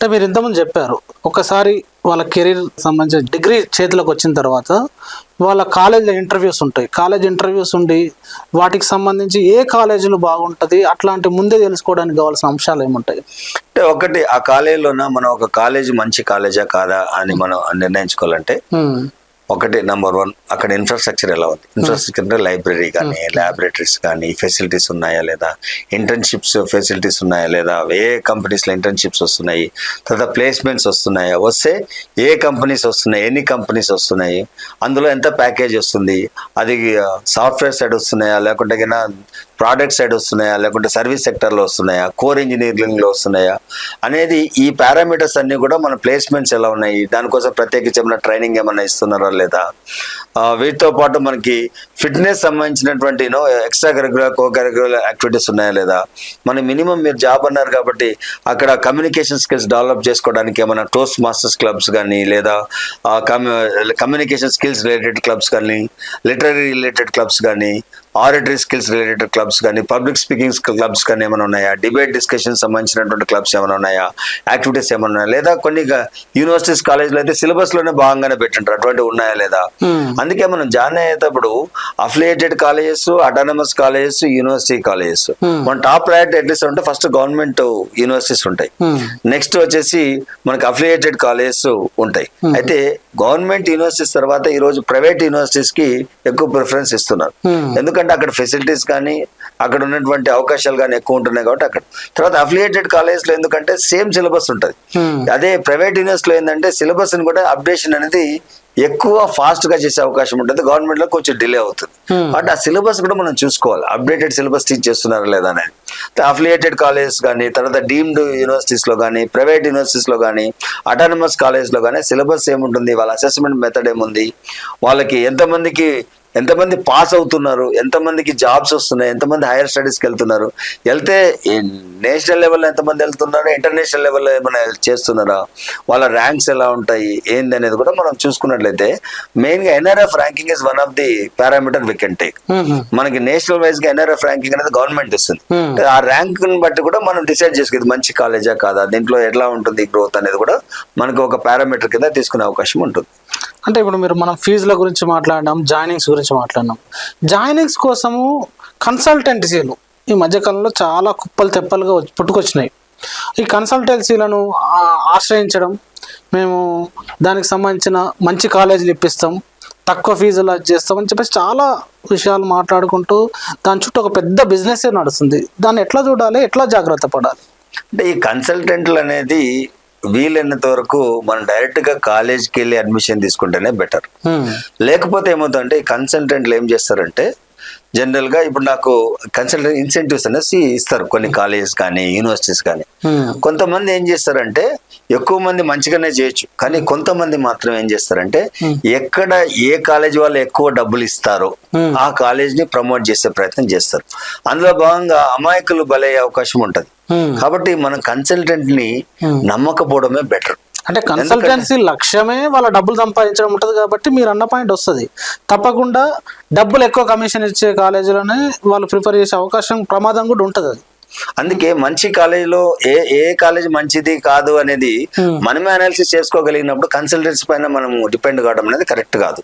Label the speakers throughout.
Speaker 1: అంటే మీరు ఇంతకుముందు చెప్పారు ఒకసారి వాళ్ళ కెరీర్ సంబంధించిన డిగ్రీ చేతిలోకి వచ్చిన తర్వాత వాళ్ళ కాలేజీలో ఇంటర్వ్యూస్ ఉంటాయి. కాలేజ్ ఇంటర్వ్యూస్ ఉండి వాటికి సంబంధించి ఏ కాలేజీలో బాగుంటుంది అట్లాంటి ముందే తెలుసుకోవడానికి కావాల్సిన అంశాలు ఏముంటాయి?
Speaker 2: అంటే ఒకటి ఆ కాలేజీలోన మనం ఒక కాలేజ్ మంచి కాలేజా కాదా అని మనం నిర్ణయించుకోవాలంటే ఒకటి నంబర్ వన్ అక్కడ ఇన్ఫ్రాస్ట్రక్చర్ ఎలా ఉంది? ఇన్ఫ్రాస్ట్రక్చర్ అంటే లైబ్రరీ కానీ ల్యాబొరేటరీస్ కానీ ఫెసిలిటీస్ ఉన్నాయా లేదా? ఇంటర్న్షిప్స్ ఫెసిలిటీస్ ఉన్నాయా లేదా? ఏ కంపెనీస్లో ఇంటర్న్షిప్స్ వస్తున్నాయి? తర్వాత ప్లేస్మెంట్స్ వస్తున్నాయా? వస్తే ఏ కంపెనీస్ వస్తున్నాయి? ఎన్ని కంపెనీస్ వస్తున్నాయి? అందులో ఎంత ప్యాకేజ్ వస్తుంది? అది సాఫ్ట్వేర్ సైడ్ వస్తున్నాయా? లేకుంటే ప్రోడక్ట్ సైడ్ వస్తున్నాయా? లేకుంటే సర్వీస్ సెక్టర్లో వస్తున్నాయా? కోర్ ఇంజనీరింగ్లో వస్తున్నాయా? అనేది ఈ పారామీటర్స్ అన్ని కూడా మన ప్లేస్మెంట్స్ ఎలా ఉన్నాయి? దానికోసం ప్రత్యేకించి ఏమైనా ట్రైనింగ్ ఏమైనా ఇస్తున్నారా? లేదా? వీటితో పాటు మనకి ఫిట్నెస్ సంబంధించినటువంటి you know extra curricular co curricular activities ఉన్నాయా లేదా? మన మినిమం మీరు జాబ్ అన్నారు కాబట్టి అక్కడ కమ్యూనికేషన్ స్కిల్స్ డెవలప్ చేసుకోవడానికి ఏమైనా టోస్ట్ మాస్టర్స్ క్లబ్స్ కానీ లేదా కమ్యూనికేషన్ స్కిల్స్ రిలేటెడ్ క్లబ్స్ కానీ లిటరీ రిలేటెడ్ క్లబ్స్ కానీ ఆరిటరీ స్కిల్స్ రిలేటెడ్ క్లబ్స్ కానీ పబ్లిక్ స్పీకింగ్ క్లబ్స్ కానీ ఏమైనా ఉన్నాయా? డిబేట్ డిస్కషన్ సంబంధించినటువంటి క్లబ్స్ ఏమైనా ఉన్నాయా? యాక్టివిటీస్ ఏమైనా ఉన్నాయా? లేదా కొన్ని యూనివర్సిటీస్ కాలేజ్లో అయితే సిలబస్లోనే భాగంగానే పెట్టింటారు. అటువంటి ఉన్నాయా లేదా. అందుకే మనం జాయిన్ అయ్యేటప్పుడు affiliated colleges autonomous colleges university colleges. మన టాప్ ప్రయారిటీ ఎట్లీస్ట్ ఉంటే ఫస్ట్ గవర్నమెంట్ యూనివర్సిటీస్ ఉంటాయి. నెక్స్ట్ వచ్చేసి మనకి అఫిలియేటెడ్ కాలేజెస్ ఉంటాయి. అయితే గవర్నమెంట్ యూనివర్సిటీస్ తర్వాత ఈ రోజు ప్రైవేట్ యూనివర్సిటీస్కి ఎక్కువ ప్రిఫరెన్స్ ఇస్తున్నారు. ఎందుకంటే అక్కడ ఫెసిలిటీస్ కానీ అక్కడ ఉన్నటువంటి అవకాశాలు కానీ ఎక్కువ ఉంటున్నాయి కాబట్టి అక్కడ. తర్వాత అఫిలియేటెడ్ కాలేజ్లో ఎందుకంటే సేమ్ సిలబస్ ఉంటుంది. అదే ప్రైవేట్ యూనివర్సిటీలో ఏంటంటే సిలబస్ని కూడా అప్డేషన్ అనేది ఎక్కువ ఫాస్ట్గా చేసే అవకాశం ఉంటుంది. గవర్నమెంట్లో కొంచెం డిలే అవుతుంది. బట్ ఆ సిలబస్ కూడా మనం చూసుకోవాలి. అప్డేటెడ్ సిలబస్ టీచ్ చేస్తున్నారా లేదా అనేది. అఫిలియేటెడ్ కాలేజెస్ కానీ తర్వాత డీమ్డ్ యూనివర్సిటీస్లో కానీ ప్రైవేట్ యూనివర్సిటీస్లో కానీ అటానమస్ కాలేజ్లో కానీ సిలబస్ ఏముంటుంది? వాళ్ళ అసెస్మెంట్ మెథడ్ ఏముంది? వాళ్ళకి ఎంతమందికి ఎంతమంది పాస్ అవుతున్నారు ఎంతమందికి జాబ్స్ వస్తున్నాయి ఎంతమంది హైయర్ స్టడీస్కి వెళ్తున్నారు వెళ్తే నేషనల్ లెవెల్లో ఎంతమంది వెళ్తున్నారు ఇంటర్నేషనల్ లెవెల్లో ఏమైనా చేస్తున్నారా వాళ్ళ ర్యాంక్స్ ఎలా ఉంటాయి ఏంది అనేది కూడా మనం చూసుకున్నట్లయితే మెయిన్గా NRF ranking is one of the parameter we can take మనకి నేషనల్ వైజ్గా ఎన్ఆర్ఎఫ్ ర్యాంకింగ్ అనేది గవర్నమెంట్ ఇస్తుంది. ఆ ర్యాంక్ బట్టి కూడా మనం డిసైడ్ చేసుకుంది మంచి కాలేజా కాదా దీంట్లో ఎట్లా ఉంటుంది గ్రోత్ అనేది కూడా మనకు ఒక పారామీటర్ కింద తీసుకునే అవకాశం ఉంటుంది.
Speaker 1: అంటే ఇప్పుడు మీరు మనం ఫీజుల గురించి మాట్లాడినాం జాయినింగ్స్ గురించి మాట్లాడినాం. జాయినింగ్స్ కోసము కన్సల్టెన్సీలు ఈ మధ్యకాలంలో చాలా కుప్పలు తెప్పలుగా పుట్టుకొచ్చినాయి. ఈ కన్సల్టెన్సీలను ఆశ్రయించడం మేము దానికి సంబంధించిన మంచి కాలేజీలు ఇప్పిస్తాం తక్కువ ఫీజులు చేస్తామని చెప్పేసి చాలా విషయాలు మాట్లాడుకుంటూ దాని చుట్టూ ఒక పెద్ద బిజినెస్ నడుస్తుంది. దాన్ని ఎట్లా చూడాలి? ఎట్లా జాగ్రత్త పడాలి?
Speaker 2: అంటే ఈ కన్సల్టెంట్లు అనేది వీలైనంత వరకు మనం డైరెక్ట్గా కాలేజ్కి వెళ్ళి అడ్మిషన్ తీసుకుంటేనే బెటర్
Speaker 1: ఉమ్,
Speaker 2: లేకపోతే ఏమవుతుందంటే కన్సల్టెంట్లు ఏం చేస్తారంటే జనరల్గా ఇప్పుడు నాకు కన్సల్టెంట్ ఇన్సెంటివ్స్ అనేసి ఇస్తారు. కొన్ని కాలేజెస్ కానీ యూనివర్సిటీస్ కానీ. కొంతమంది ఏం చేస్తారంటే ఎక్కువ మంది మంచిగానే చేయొచ్చు. కానీ కొంతమంది మాత్రం ఏం చేస్తారంటే ఎక్కడ ఏ కాలేజ్ వాళ్ళు ఎక్కువ డబ్బులు ఇస్తారో. ఆ కాలేజ్ని ప్రమోట్ చేసే ప్రయత్నం చేస్తారు. అందులో భాగంగా అమాయకులు బలయ్యే అవకాశం ఉంటది. కాబట్టి మనం
Speaker 1: కన్సల్టెంట్ని.
Speaker 2: నమ్మకపోవడమే బెటర్.
Speaker 1: అంటే కన్సల్టెన్సీ లక్ష్యమే వాళ్ళ డబ్బులు సంపాదించడం ఉంటుంది కాబట్టి మీరు అన్న పాయింట్ వస్తుంది తప్పకుండా డబ్బులు ఎక్కువ కమిషన్ ఇచ్చే కాలేజీలోనే వాళ్ళు ప్రిఫర్ చేసే అవకాశం ప్రమాదం కూడా ఉంటుంది అది
Speaker 2: అందుకే మంచి కాలేజీలో ఏ ఏ కాలేజ్ మంచిది కాదు అనేది. మనమే అనాలిసిస్ చేసుకోగలిగినప్పుడు కన్సల్టెన్సీ పైన మనం డిపెండ్ కావడం అనేది కరెక్ట్ కాదు.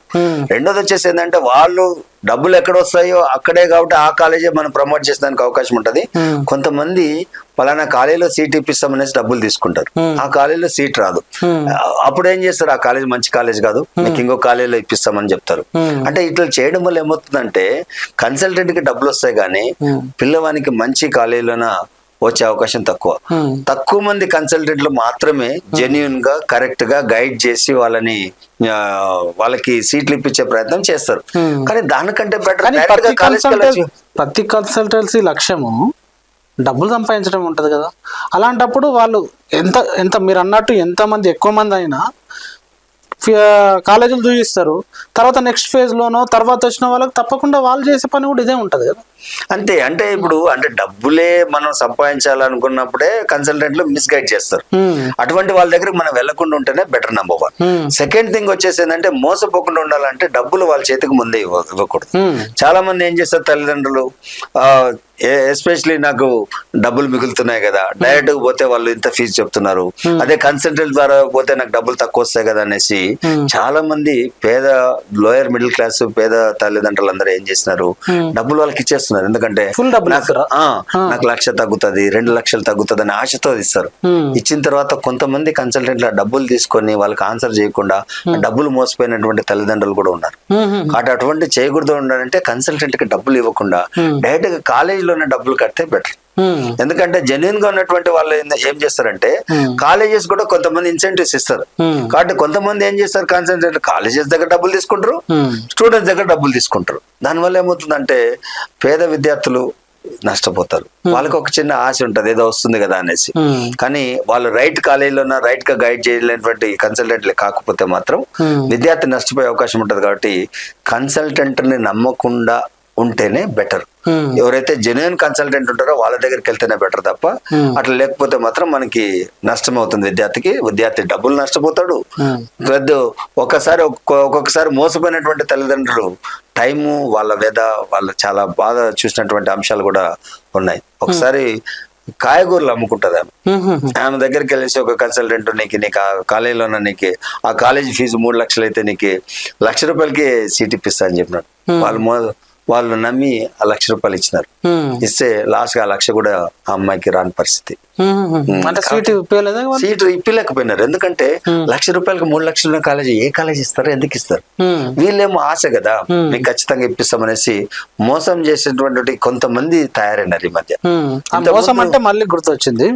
Speaker 2: రెండోది వచ్చేసి ఏంటంటే వాళ్ళు డబ్బులు ఎక్కడ వస్తాయో అక్కడే కాబట్టి ఆ కాలేజే మనం ప్రమోట్ చేసేదానికి అవకాశం ఉంటది. కొంతమంది పలానా కాలేజీలో సీట్ ఇప్పిస్తాం అనేసి డబ్బులు తీసుకుంటారు. ఆ కాలేజీలో సీట్ రాదు. అప్పుడు ఏం చేస్తారు? ఆ కాలేజ్ మంచి కాలేజ్ కాదు. మీకు ఇంకో కాలేజీలో ఇప్పిస్తామని చెప్తారు. అంటే ఇట్లా చేయడం వల్ల ఏమవుతుందంటే కన్సల్టెంట్కి డబ్బులు వస్తాయి కానీ. పిల్లవానికి మంచి కాలేజీలోన వచ్చే అవకాశం తక్కువ. తక్కువ మంది కన్సల్టెంట్లు మాత్రమే జెన్యున్గా కరెక్ట్గా గైడ్ చేసి వాళ్ళని వాళ్ళకి సీట్లు ఇప్పించే ప్రయత్నం చేస్తారు. కానీ దానికంటే బెటర్
Speaker 1: ప్రతి కన్సల్టెన్సీ లక్ష్యము డబ్బులు సంపాదించడం ఉంటుంది కదా. అలాంటప్పుడు వాళ్ళు ఎంత ఎంత మీరు అన్నట్టు ఎంతమంది ఎక్కువ మంది అయినా కాలేజీలు చూపిస్తారు తర్వాత నెక్స్ట్ ఫేజ్లోనో తర్వాత వచ్చిన వాళ్ళకి తప్పకుండా వాళ్ళు చేసే పని కూడా ఇదే ఉంటుంది కదా.
Speaker 2: అంతే అంటే ఇప్పుడు అంటే డబ్బులే మనం సంపాదించాలనుకున్నప్పుడే కన్సల్టెంట్లు మిస్గైడ్ చేస్తారు. అటువంటి వాళ్ళ దగ్గరికి మనం వెళ్ళకుండా ఉంటేనే better number one second thing వచ్చేసి ఏంటంటే మోసపోకుండా ఉండాలంటే డబ్బులు వాళ్ళ చేతికి ముందే ఇవ్వ ఇవ్వకూడదు. చాలా మంది ఏం చేస్తారు తల్లిదండ్రులు? ఎస్పెషలీ నాకు డబ్బులు మిగులుతున్నాయి కదా డైరెక్ట్గా పోతే వాళ్ళు ఇంత ఫీజు చెప్తున్నారు. అదే కన్సల్టెంట్ ద్వారా పోతే నాకు డబ్బులు తక్కువ వస్తాయి కదా అనేసి. చాలా మంది పేద లోయర్ మిడిల్ క్లాస్ పేద తల్లిదండ్రులు అందరూ ఏం చేస్తున్నారు?
Speaker 1: Hmm.
Speaker 2: డబ్బులు వాళ్ళకి ఇచ్చేస్తున్నారు ఎందుకంటే నాకు లక్ష తగ్గుతుంది రెండు లక్షలు తగ్గుతుంది అని ఆశతో ఇస్తారు. ఇచ్చిన తర్వాత కొంతమంది కన్సల్టెంట్లు డబ్బులు తీసుకొని వాళ్ళకి ఆన్సర్ చేయకుండా డబ్బులు మోసపోయినటువంటి తల్లిదండ్రులు కూడా ఉన్నారు. కాబట్టి అటువంటి చేయకూడదు ఉండాలంటే కన్సల్టెంట్కి డబ్బులు ఇవ్వకుండా డైరెక్ట్గా కాలేజీలోనే డబ్బులు కడితే బెటర్ ఎందుకంటే జెన్యున్గా ఉన్నటువంటి వాళ్ళు ఏం- చేస్తారంటే కాలేజెస్ కూడా కొంతమంది ఇన్సెంటివ్స్ ఇస్తారు.
Speaker 1: ఉమ్,
Speaker 2: కాబట్టి కొంతమంది ఏం చేస్తారు కన్సల్టెంట్ కాలేజెస్ దగ్గర డబ్బులు తీసుకుంటారు స్టూడెంట్స్ దగ్గర డబ్బులు తీసుకుంటారు. దానివల్ల ఏమవుతుందంటే పేద విద్యార్థులు నష్టపోతారు. వాళ్ళకి ఒక చిన్న ఆశ ఉంటది ఏదో వస్తుంది కదా అనేసి. కానీ వాళ్ళు రైట్ కాలేజీలో రైట్గా గైడ్ చేయలేనటువంటి కన్సల్టెంట్లు కాకపోతే మాత్రం విద్యార్థి నష్టపోయే అవకాశం ఉంటది కాబట్టి కన్సల్టెంట్ని నమ్మకుండా ఉంటేనే బెటర్
Speaker 1: ఉమ్,
Speaker 2: ఎవరైతే జెన్యున్ కన్సల్టెంట్ ఉంటారో వాళ్ళ దగ్గరికి వెళ్తేనే బెటర్ తప్ప
Speaker 1: Hmm.
Speaker 2: అట్లా లేకపోతే మాత్రం మనకి నష్టం అవుతుంది విద్యార్థికి. విద్యార్థి డబ్బులు నష్టపోతాడు.
Speaker 1: ఉమ్,
Speaker 2: పెద్ద ఒక్కసారి ఒక్కొ- ఒక్కొక్కసారి మోసపోయినటువంటి తల్లిదండ్రులు టైము వాళ్ళ వ్యధ వాళ్ళ చాలా బాధ చూసినటువంటి అంశాలు కూడా ఉన్నాయి. ఒకసారి కాయగూరలు అమ్ముకుంటది? ఆమె ఆమె దగ్గరికి వెళ్ళేసి ఒక కన్సల్టెంట్ నీకు నీకు ఆ కాలేజీలోన నీకు ఆ కాలేజీ ఫీజు మూడు లక్షలు అయితే నీకు లక్ష రూపాయలకి సీట్ ఇప్పిస్తా అని చెప్పినాడు. వాళ్ళు వాళ్ళు నమ్మి ఆ లక్ష రూపాయలు ఇచ్చినారు. ఇస్తే లాస్ట్గా ఆ లక్ష కూడా ఆ అమ్మాయికి రాని పరిస్థితి.
Speaker 1: సీట్
Speaker 2: ఇప్పిలేకపోయినారు ఎందుకంటే లక్ష రూపాయలకి మూడు లక్షల కాలేజీ ఏ కాలేజీ ఇస్తారు? ఎందుకు ఇస్తారు? వీళ్ళేమో ఆశ కదా. మీకు ఖచ్చితంగా ఇప్పిస్తామనేసి మోసం చేసేటువంటి కొంతమంది తయారైనారు ఈ మధ్య.
Speaker 1: మోసం అంటే మళ్ళీ గుర్తొచ్చింది.